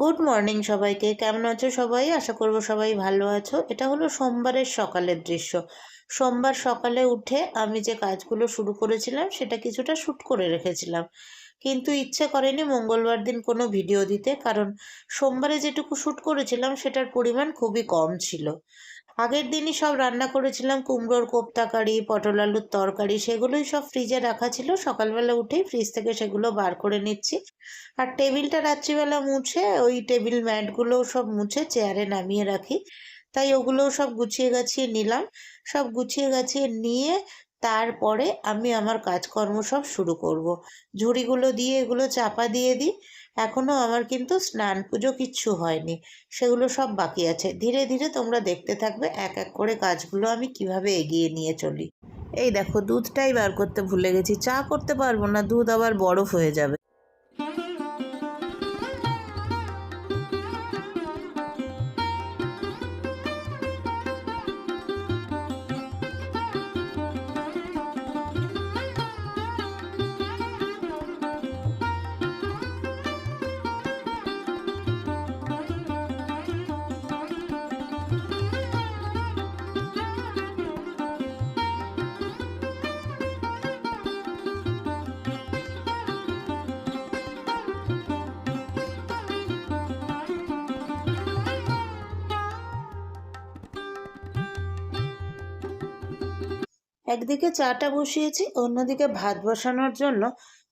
Good morning সবাইকে। কেমন আছো সবাই? আশা করব সবাই ভালো আছো। এটা হলো সোমবারের সকালের দৃশ্য। সোমবার সকালে উঠে আমি যে কাজগুলো শুরু করেছিলাম, সেটা কিছুটা শ্যুট করে রেখেছিলাম। কিন্তু ইচ্ছে করেনি মঙ্গলবার দিন কোনো ভিডিও দিতে, কারণ সোমবারে যেটুকু শ্যুট করেছিলাম, সেটার পরিমাণ খুবই কম ছিল। আগের দিনই সব রান্না করেছিলাম, কুমড়োর কোপ্তা কারি পটল আলুর তরকারি, সেগুলোই সব ফ্রিজে রাখা ছিল। সকালবেলা উঠেই ফ্রিজ থেকে সেগুলো বার করে নিচ্ছি। আর টেবিলটা রাত্রিবেলা মুছে, ওই টেবিল ম্যাটগুলোও সব মুছে চেয়ারে নামিয়ে রাখি। তাই ওগুলোও সব গুছিয়ে গাছিয়ে নিলাম। সব গুছিয়ে গাছিয়ে নিয়ে তারপরে আমি আমার কাজকর্ম সব শুরু করব। ঝুড়িগুলো দিয়ে এগুলো চাপা দিয়ে দিই। এখনও আমার কিন্তু স্নান পুজো কিচ্ছু হয়নি। সেগুলো সব বাকি আছে। ধীরে ধীরে তোমরা দেখতে থাকবে এক এক করে কাজগুলো আমি কীভাবে এগিয়ে নিয়ে চলি। এই দেখো, দুধটাই বার করতে ভুলে গেছি। চা করতে পারব না, দুধ আবার বরফ হয়ে যাবে। একদিকে চাটা বসিয়েছি, অন্যদিকে ভাত বসানোর জন্য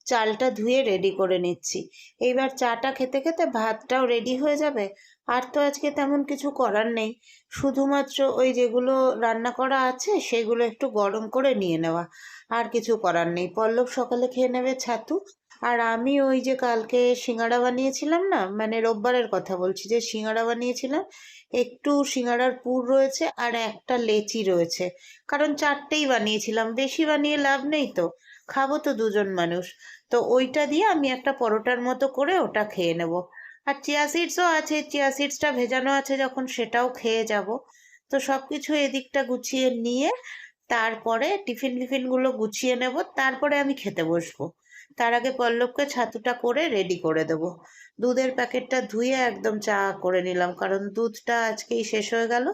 চালটা ধুয়ে রেডি করে নিচ্ছি। এইবার চাটা খেতে খেতে ভাতটাও রেডি হয়ে যাবে। আর তো আজকে তেমন কিছু করার নেই। শুধুমাত্র ওই যেগুলো রান্না করা আছে, সেগুলো একটু গরম করে নিয়ে নেওয়া। আর কিছু করার নেই। পল্লব সকালে খেয়ে নেবে ছাতু। আর আমি ওই যে কালকে সিঙ্গাড়া বানিয়েছিলাম না মানে রোববারের কথা বলছি, যে সিঙ্গাড়া বানিয়েছিলাম, একটু সিঙ্গাড়ার পুর রয়েছে আর একটা লেচি রয়েছে। কারণ চারটেই বানিয়েছিলাম, বেশি বানিয়ে লাভ নেই তো, খাব তো দুজন মানুষ। তো ওইটা দিয়ে আমি একটা পরোটার মতো করে ওটা খেয়ে নেব। আর চিয়া সিডসও আছে, চিয়া সিডসটা ভেজানো আছে যখন সেটাও খেয়ে যাব। তো সব কিছু এদিকটা গুছিয়ে নিয়ে তারপরে টিফিন টিফিনগুলো গুছিয়ে নেব, তারপরে আমি খেতে বসবো। তার আগে পল্লবকে ছাতুটা করে রেডি করে দেব। দুধের প্যাকেটটা ধুয়ে একদম চা করে নিলাম, কারণ দুধটা আজকেই শেষ হয়ে গেল।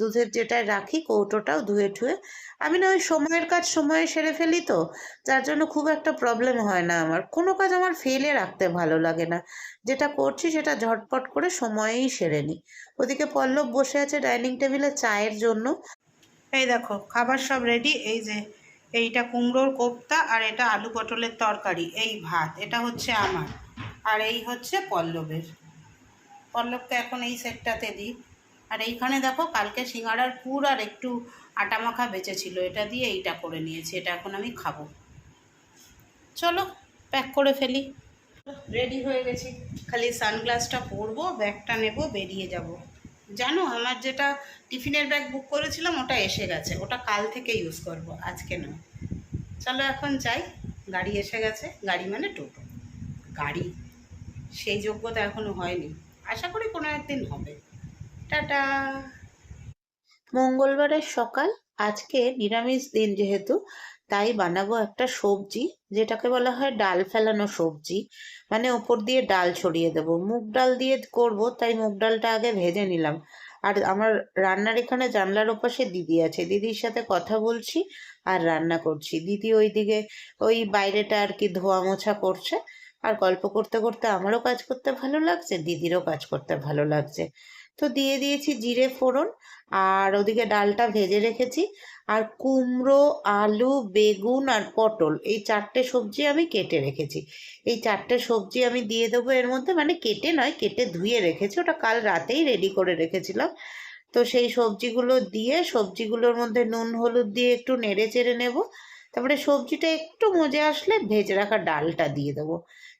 দুধের যেটায় রাখি কৌটোটাও ধুয়ে ঠুয়ে। আমি না ওই সময়ের কাজ সময়ে সেরে ফেলি তো, যার জন্য খুব একটা প্রবলেম হয় না আমার। কোনো কাজ আমার ফেলে রাখতে ভালো লাগে না। যেটা করছি সেটা ঝটপট করে সময়েই সেরে নিই। ওদিকে পল্লব বসে আছে ডাইনিং টেবিলে চায়ের জন্য। এই দেখো, খাবার সব রেডি এই যে এইটা কুমড়োর কোপ্তা আর এটা আলু পটলের তরকারি, এই ভাত, এটা হচ্ছে আমার। আর এই হচ্ছে পল্লবের। পল্লবকে এখন এই সেটটাতে দিই আর এইখানে দেখো, কালকে সিঙ্গাড়ার পুর আর একটু আটা মাখা বেঁচেছিল, এটা দিয়ে এইটা করে নিয়েছি, এটা এখন আমি খাব। চলো প্যাক করে ফেলি। রেডি হয়ে গেছি। খালি সানগ্লাসটা পরবো ব্যাগটা নেব, বেরিয়ে যাব। জানো আমার যেটা টিফিনের ব্যাগ বুক করেছিলাম, ওটা এসে গেছে। ওটা কাল থেকে ইউজ করব, আজকে না চলো এখন যাই। গাড়ি এসে গেছে। গাড়ি মানে টোটো। গাড়ি, সেই যোগ্যতা এখনও হয়নি। আশা করি কোনো একদিন হবে। টাটা! মঙ্গলবারের সকাল। আজকে নিরামিষ দিন যেহেতু তাই বানাবো একটা সবজি, যেটাকে বলা হয় ডাল ফেলানো সবজি। মানে ওপর দিয়ে ডাল ছড়িয়ে দেব। মুগ ডাল দিয়ে করব, তাই মুগ ডালটা আগে ভেজে নিলাম। আর আমার রান্নার এখানে জানলার ওপাশে দিদি আছে। দিদির সাথে কথা বলছি আর রান্না করছি। দিদি ওইদিকে, ওই বাইরেটা আর কি ধোয়া মোছা করছে। আর গল্প করতে করতে আমারও কাজ করতে ভালো লাগছে, দিদিরও কাজ করতে ভালো লাগছে। তো দিয়ে দিয়েছি জিরে ফোড়ন, আর ওদিকে ডালটা ভেজে রেখেছি। আর কুমড়ো, আলু, বেগুন আর পটল, এই চারটে সবজি আমি কেটে রেখেছি। এই চারটে সবজি আমি দিয়ে দেবো এর মধ্যে মানে কেটে নয়, কেটে ধুয়ে রেখেছি। ওটা কাল রাতেই রেডি করে রেখেছিলাম। তো সেই সবজিগুলো দিয়ে, সবজিগুলোর মধ্যে নুন, হলুদ দিয়ে একটু নেড়ে চেড়ে নেব। তারপরে সবজিটা একটু মজে আসলে ভেজে রাখা ডালটা দিয়ে দেবো।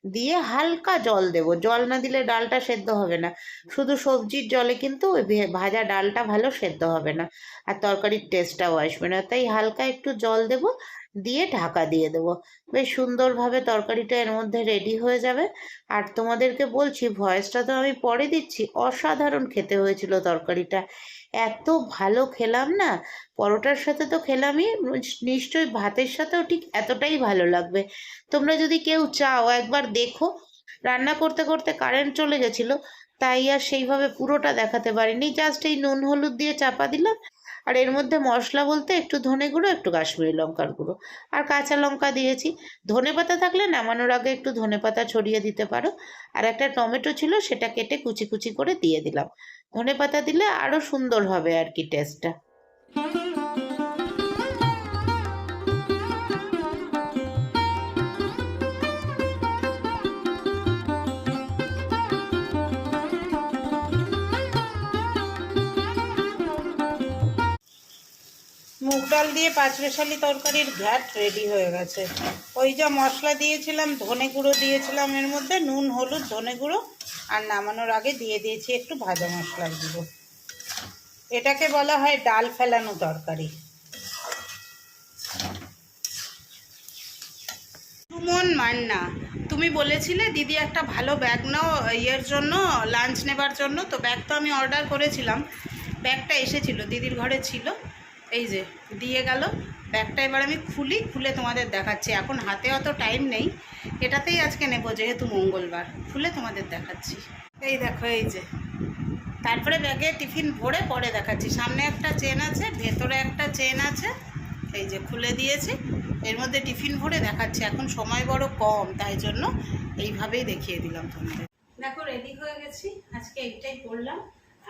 দিয়ে হালকা জল দেব। জল না দিলে ডালটা সেদ্ধ হবে না। শুধু সবজির জলে কিন্তু ওই ভাজা ডালটা ভালো সেদ্ধ হবে না। আর তরকারির টেস্টটাও আসবে না। তাই হালকা একটু জল দেব, দিয়ে ঢাকা দিয়ে দেবো। বেশ সুন্দরভাবে তরকারিটা এর মধ্যে রেডি হয়ে যাবে। আর তোমাদেরকে বলছি ভয়েসটা তো আমি পরে দিচ্ছি। অসাধারণ খেতে হয়েছিল তরকারিটা। এত ভালো খেলাম না। পরোটার সাথে তো খেলামই নিশ্চয়ই ভাতের সাথেও ঠিক এতটাই ভালো লাগবে। তোমরা যদি কেউ চাও একবার দেখো। রান্না করতে করতে কারেন্ট চলে গেছিল, তাই আর সেইভাবে পুরোটা দেখাতে পারিনি। জাস্ট এই নুন, হলুদ দিয়ে চাপা দিলাম। আর এর মধ্যে মশলা বলতে একটু ধনে গুঁড়ো, একটু কাশ্মীরি লঙ্কার গুঁড়ো। আর কাঁচা লঙ্কা দিয়েছি। ধনে পাতা থাকলে নামানোর আগে একটু ধনে পাতা ছড়িয়ে দিতে পারো। আর একটা টমেটো ছিল, সেটা কেটে কুচি কুচি করে দিয়ে দিলাম। ধনে পাতা দিলে আরও সুন্দর হবে আর কি টেস্টটা মুগ ডাল দিয়ে পাঁচমেশালি তরকারির ঘ্যাট রেডি হয়ে গেছে। ওই যা মশলা দিয়েছিলাম, ধনে গুঁড়ো দিয়েছিলাম, এর মধ্যে নুন, হলুদ, ধনে গুঁড়ো আর নামানোর আগে দিয়ে দিয়েছি একটু ভাজা মশলার গুঁড়ো। এটাকে বলা হয় ডাল ফেলানো তরকারি। সুমন মান্না, তুমি বলেছিলে, দিদি, একটা ভালো ব্যাগ নাও ইয়ের জন্য লাঞ্চ নেবার জন্য। তো ব্যাগ তো আমি অর্ডার করেছিলাম। ব্যাগটা এসেছিল, দিদির ঘরে ছিল। এই যে, দিয়ে গেল। ব্যাগটা এবার আমি খুলি, খুলে তোমাদের দেখাচ্ছি। এখন হাতে অত টাইম নেই। এটাতেই আজকে নেব, যেহেতু মঙ্গলবার। খুলে তোমাদের দেখাচ্ছি। এই দেখো, এই যে। তারপরে ব্যাগে টিফিন ভরে পরে দেখাচ্ছি। সামনে একটা চেন আছে, ভেতরে একটা চেন আছে। এই যে, খুলে দিয়েছি। এর মধ্যে টিফিন ভরে দেখাচ্ছি। এখন সময় বড় কম, তাই জন্য এইভাবেই দেখিয়ে দিলাম তোমাদের। দেখো রেডি হয়ে গেছি। আজকে এইটাই করলাম।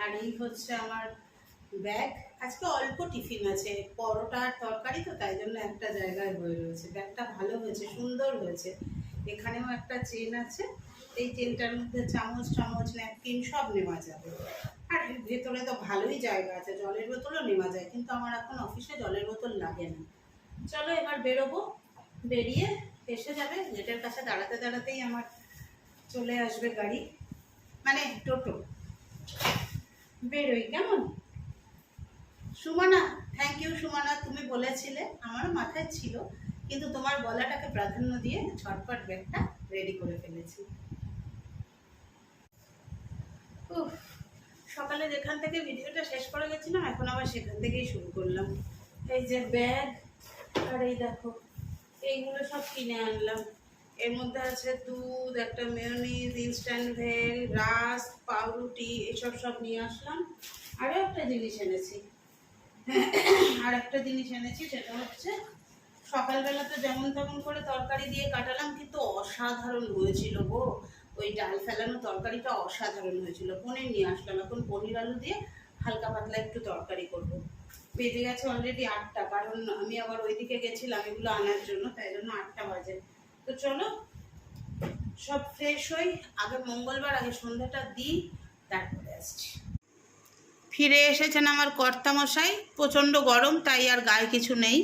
আর এই হচ্ছে আমার ব্যাগ। আজকে অল্প টিফিন আছে পরোটা আর তরকারি তো তাই জন্য একটা জায়গায় হয়ে রয়েছে। ব্যাগটা ভালো হয়েছে, সুন্দর হয়েছে। এখানেও একটা চেন আছে, এই চেনটার মধ্যে চামচ চামচ ন্যাপকিন সব নেওয়া যাবে। আর ভেতরে তো ভালোই জায়গা আছে, জলের বোতলও নেওয়া যায়, কিন্তু আমার এখন অফিসে জলের বোতল লাগে না। চলো এবার বেরোবো, বেরিয়ে এসে যাবে, গেটের কাছে দাঁড়াতে দাঁড়াতেই আমার চলে আসবে গাড়ি। মানে টোটো। বেরোই, কেমন? সুমনা থ্যাংক ইউ সুমনা তুমি বলেছিলে আমার মাথায় ছিল কিন্তু তোমার বলাটাকে প্রাধান্য দিয়ে ঝটপট ব্যাগটা রেডি করে ফেলেছি। উফ, সকালে যেখান থেকে ভিডিওটা শেষ করে গেছিলাম এখন আবার সেখান থেকেই শুরু করলাম। এই যে ব্যাগ আর এই দেখো এইগুলো সব কিনে আনলাম। এর মধ্যে আছে দুধ একটা মেয়নিজ ইনস্ট্যান্ট ভেল রাস্ক পাউরুটি এসব সব নিয়ে আসলাম। আরও একটা জিনিস এনেছি। আর একটা জিনিস এনেছি, সেটা হচ্ছে সকালবেলা তো যেমন তেমন করে তরকারি দিয়ে কাটালাম, কিন্তু অসাধারণ হয়েছিল গো। ওই ডাল ফেলানো তরকারিটা অসাধারণ হয়েছিল। পনির নিয়ে আসলাম, এখন পনির আলু দিয়ে হালকা পাতলা একটু তরকারি করব। বেজে গেছে অলরেডি আটটা, কারণ আমি আবার ওইদিকে গেছিলাম এগুলো আনার জন্য, তাই জন্য আটটা বাজে। তো চলো, সব ফ্রেশ হই, আগে মঙ্গলবার, আগে সন্ধ্যাটা দিই, তারপরে আসছি। ফিরে এসেছেন আমার কর্তামশাই। প্রচণ্ড গরম, তাই আর গায়ে কিছু নেই।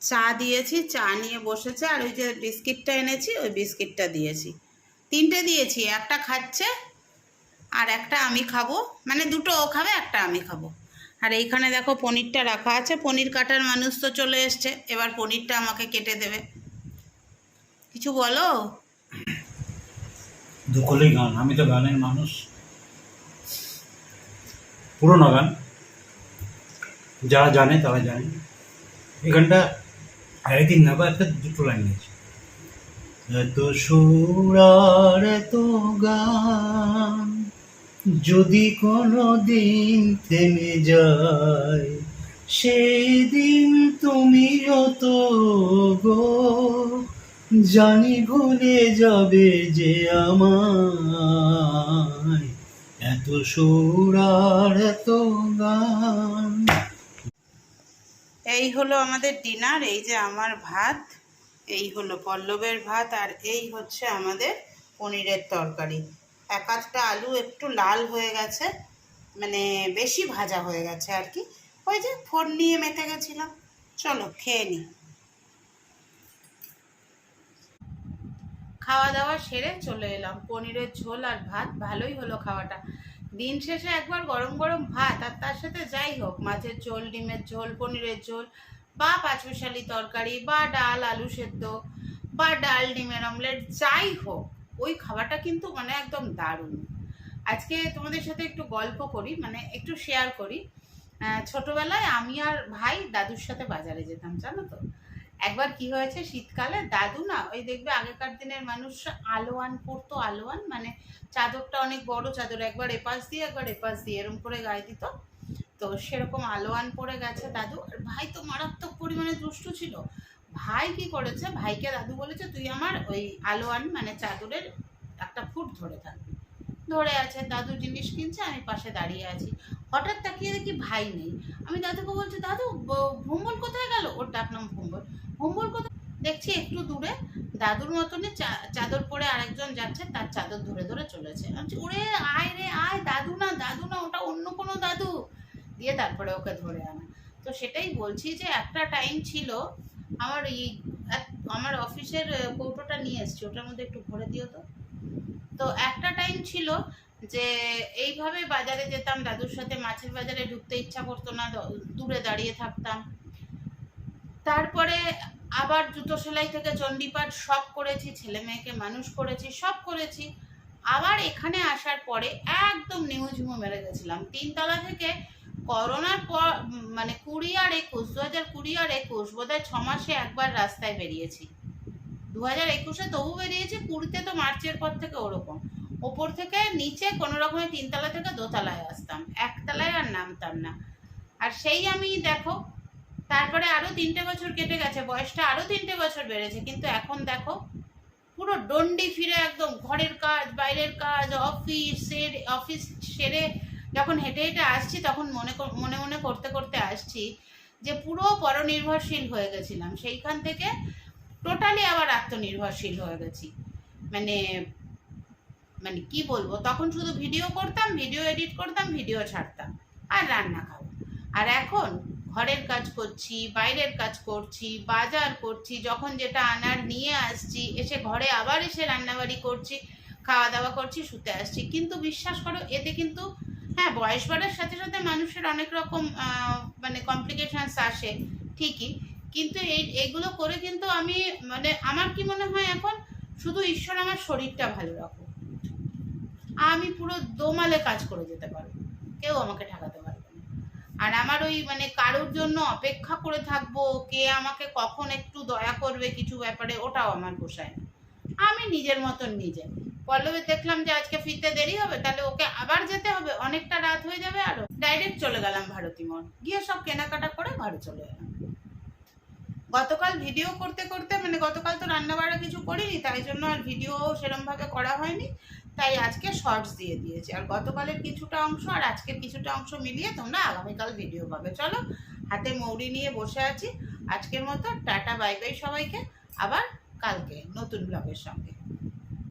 চা দিয়েছি, চা নিয়ে বসেছে, আর ওই যে বিস্কিটটা এনেছি, ওই বিস্কিটটা দিয়েছি। তিনটে দিয়েছি, একটা খাচ্ছে আর একটা আমি খাব। মানে দুটো ও খাবে, একটা আমি খাব। আর এইখানে দেখো পনিরটা রাখা আছে, পনির কাটার মানুষ তো চলে এসছে, এবার পনিরটা আমাকে কেটে দেবে। কিছু বলো? দুকলেই গান, আমি তো গানের মানুষ। পুরোনো গান। যারা জানে, তারা জানে। এই গানটা একদিন না, বা একটা দুটো লাইন গেছে এত সুর আর এত গান, যদি কোনো দিন থেমে যায়, সেই দিন তুমি যত গো। জানি ভুলে যাবে যে আমায়। এত সুর আর এত গান। এই হলো আমাদের ডিনার, এই যে আমার ভাত, এই হলো পল্লবের ভাত, আর এই হচ্ছে আমাদের পনিরের তরকারি। এক আধটা আলু একটু লাল হয়ে গেছে মানে বেশি ভাজা হয়ে গেছে আর কি। ওই যে ফোন নিয়ে মেতে গেছিলাম। চলো খেয়ে নিই খাওয়া দাওয়া সেরে চলে এলাম। পনিরের ঝোল আর ভাত, ভালোই হলো খাওয়াটা। দিন শেষে একবার গরম গরম ভাত, আর তার সাথে যাই হোক, মাছের ঝোল, ডিমের ঝোল, পনিরের ঝোল, বা পাঁচমিশালি তরকারি, বা ডাল, আলু সেদ্ধ, বা ডাল, ডিমের অমলেট, যাই হোক, ওই খাবারটা কিন্তু মানে একদম দারুণ। আজকে তোমাদের সাথে একটু গল্প করি মানে একটু শেয়ার করি। ছোটবেলায় আমি আর ভাই দাদুর সাথে বাজারে যেতাম, জানো তো? একবার কি হয়েছে? শীতকালে দাদু না, ওই দেখবে আগেকার দিনের মানুষ আলোয়ান পরতো, আলোয়ান মানে চাদরটা অনেক বড় চাদর, একবার এপাশ দিয়ে, একবার এপাশ দিয়ে, এরম করে গায়ে দিত। তো সেরকম আলোয়ান পরে গেছে দাদু। আর ভাই তো মারাত্মক পরিমাণে দুষ্টু ছিল। ভাই কি করেছে? ভাইকে দাদু বলেছে, তুই আমার ওই আলোয়ান মানে চাদরের একটা ফুট ধরে থাকবি। ধরে আছে, দাদু জিনিস কিনছে, আমি পাশে দাঁড়িয়ে আছি। হঠাৎ তাকিয়ে দেখি ভাই নেই। আমি দাদুকে বলছি, দাদু ভুম্বল কোথায় গেল? ওর ডাক নাম ভুম্বল ভুম্বল কোথায় দেখছি একটু দূরে। দাদুর মতনই চাদর পরে আরেকজন যাচ্ছে, তার চাদর ধরে ধরে চলেছে। আমি ওরে, আয় রে, আয়, দাদু না দাদু না, ওটা অন্য কোনো দাদু। দিয়ে তারপরে ওকে ধরে আনা। তো সেটাই বলছি যে, একটা টাইম ছিল, আমার এই আমার অফিসের কৌটোটা নিয়ে এসছি, ওটার মধ্যে একটু ভরে দিও তো। তো একটা টাইম ছিল যে, এইভাবে বাজারে যেতাম, দাদুর সাথে মাছের বাজারে ঢুকতে ইচ্ছা করতো না দূরে দাঁড়িয়ে থাকতাম। তারপরে আবার জুতো সেলাই থেকে চণ্ডীপাঠ সব করেছি, ছেলে মেয়েকে মানুষ করেছি, সব করেছি। আবার এখানে আসার পরে একদম নিউজমো মেরে গেছিলাম। তিনতলা থেকে করোনার পর মানে কুড়ি আর একুশ দু হাজার কুড়ি আর একুশ, বোধহয় ছ মাসে একবার রাস্তায় বেরিয়েছি। দু হাজার একুশে তবু বেরিয়েছি, কুড়িতে তো মার্চের পর থেকে ওরকম। ওপর থেকে নিচে কোনো রকমের তিনতলা থেকে দোতলায় আসতাম। একতলায় আর নামতাম না। আর সেই আমি দেখো তারপরে আরও তিনটে বছর কেটে গেছে, বয়সটা আরও তিনটে বছর বেড়েছে, কিন্তু এখন দেখো, পুরো ডন্ডি ফিরে একদম, ঘরের কাজ, বাইরের কাজ অফিস অফিস সেরে যখন হেঁটে হেঁটে আসছি, তখন মনে মনে মনে করতে করতে আসছি যে পুরো পরনির্ভরশীল হয়ে গেছিলাম। সেইখান থেকে টোটালি আবার আত্মনির্ভরশীল হয়ে গেছি। মানে মানে কি বলব, তখন শুধু ভিডিও করতাম ভিডিও এডিট করতাম ভিডিও ছাড়তাম, আর রান্না খাব আর এখন ঘরের কাজ করছি, বাইরের কাজ করছি, বাজার করছি, যখন যেটা আনার নিয়ে আসছি, এসে ঘরে আবার এসে রান্নাবাড়ি করছি খাওয়া দাওয়া করছি, শুতে আসছি। কিন্তু বিশ্বাস করো, এতে কিন্তু হ্যাঁ বয়স বাড়ার সাথে সাথে মানুষের অনেক রকম মানে কমপ্লিকেশনস আসে, ঠিকই। কিন্তু এই, এগুলো করে কিন্তু আমি মানে আমার কি মনে হয় এখন, শুধু ঈশ্বর আমার শরীরটা ভালো রাখো আমি পুরো দোমালে কাজ করে যেতে পারব। কেউ আমাকে ঠেকাতে পারবে আর আমার ওই মানে কারোর জন্য অপেক্ষা করে থাকব, কে আমাকে কখন একটু দয়া করবে কিছু ব্যাপারে, ওটাও আমার পোষায় না। আমি নিজের মতন নিজে। পল্লবী দেখলাম যে আজকে ফিরতে দেরি হবে, তাহলে ওকে আবার যেতে হবে, অনেকটা রাত হয়ে যাবে আরও। ডাইরেক্ট চলে গেলাম ভারতী মোড়। গিয়ে সব কেনাকাটা করে ঘরে চলে এলাম। গতকাল ভিডিও করতে করতে মানে গতকাল তো রান্না বাড়া কিছু করিনি, তাই জন্য আর ভিডিও সেরম ভাবে করা হয়নি। তাই আজকে শর্টস দিয়ে দিয়েছি। আর গতকালের কিছুটা অংশ আর আজকের কিছুটা অংশ মিলিয়ে তোমরা আগামীকাল ভিডিও পাবে। চলো, হাতে মৌরি নিয়ে বসে আছি। আজকের মতো টাটা বাই বাই সবাইকে। আবার কালকে নতুন ব্লগের সঙ্গে।